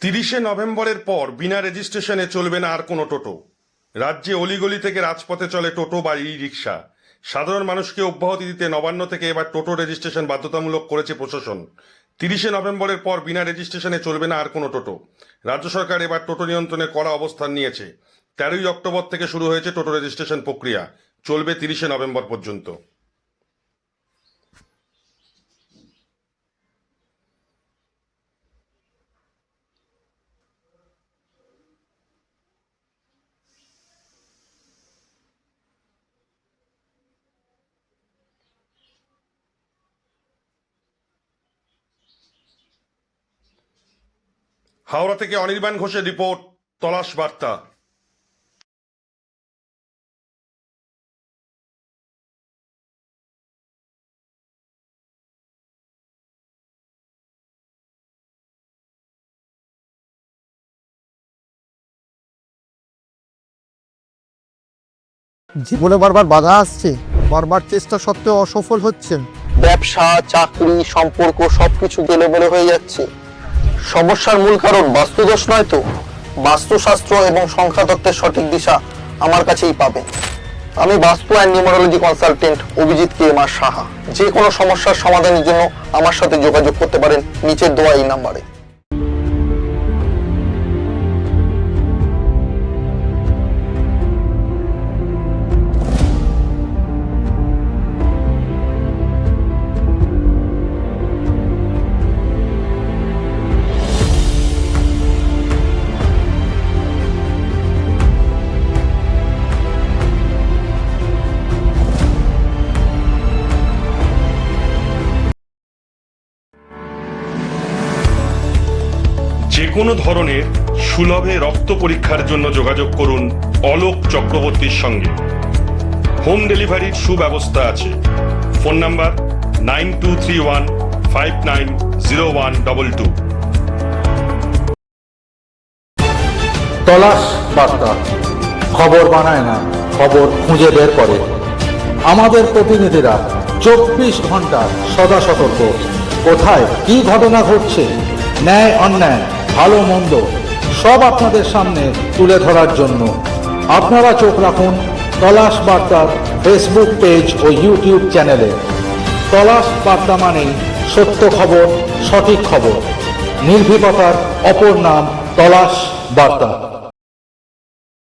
তিরিশে নভেম্বরের পর বিনা রেজিস্ট্রেশনে চলবে না আর কোনো টোটো। রাজ্যে অলিগলি থেকে রাজপথে চলে টোটো বা ই রিক্সা সাধারণ মানুষকে অব্যাহতি দিতে নবান্ন থেকে এবার টোটো রেজিস্ট্রেশন বাধ্যতামূলক করেছে প্রশাসন। তিরিশে নভেম্বরের পর বিনা রেজিস্ট্রেশনে চলবে না আর কোনো টোটো। রাজ্য সরকার এবার টোটো নিয়ন্ত্রণে কড়া অবস্থান নিয়েছে। তেরোই অক্টোবর থেকে শুরু হয়েছে টোটো রেজিস্ট্রেশন প্রক্রিয়া। চলবে তিরিশে নভেম্বর পর্যন্ত। হাওড়া থেকে অনির্বাণ ঘোষের রিপোর্ট তলাশ বার্তা। জীবনে বারবার বাধা আসছে বারবার চেষ্টা সত্ত্বেও অসফল হচ্ছেন। ব্যবসা চাকরি সম্পর্ক সবকিছু গেলেবেলে হয়ে যাচ্ছে। সমস্যার মূল কারণ বাস্তুদোষ নয় তো? বাস্তুশাস্ত্র এবং সংখ্যাতত্ত্বের সঠিক দিশা আমার কাছেই পাবেন। আমি vastu and numerology consultant Abhijit K M Saha. যে কোনো সমস্যার সমাধানের জন্য আমার সাথে যোগাযোগ করতে পারেন নিচের দোয়া এই নাম্বারে। কোনো ধরনের সুলভে রক্ত পরীক্ষার জন্য যোগাযোগ করুন অলোক চক্রবর্তীর সঙ্গে। হোম ডেলিভারির সুব্যবস্থা আছে। Phone number nine two three one five nine zero one double two. তলাশ বার্তা খবর বানায় না, খবর খুঁজে বের করে। আমাদের প্রতিনিধিরা চব্বিশ ঘণ্টা সদা সতর্ক। কোথায় কি ঘটনা ঘটছে? ন্যায়, অন্যায়। ভালো মন্দ সব আপনাদের সামনে তুলে ধরার জন্য আপনারা চোখ রাখুন তলাশ বার্তার ফেসবুক পেজ ও ইউটিউব চ্যানেলে। তলাশ বার্তা মানেই সত্য খবর, সঠিক খবর। নির্ভীকতার অপর নাম তলাশ বার্তা।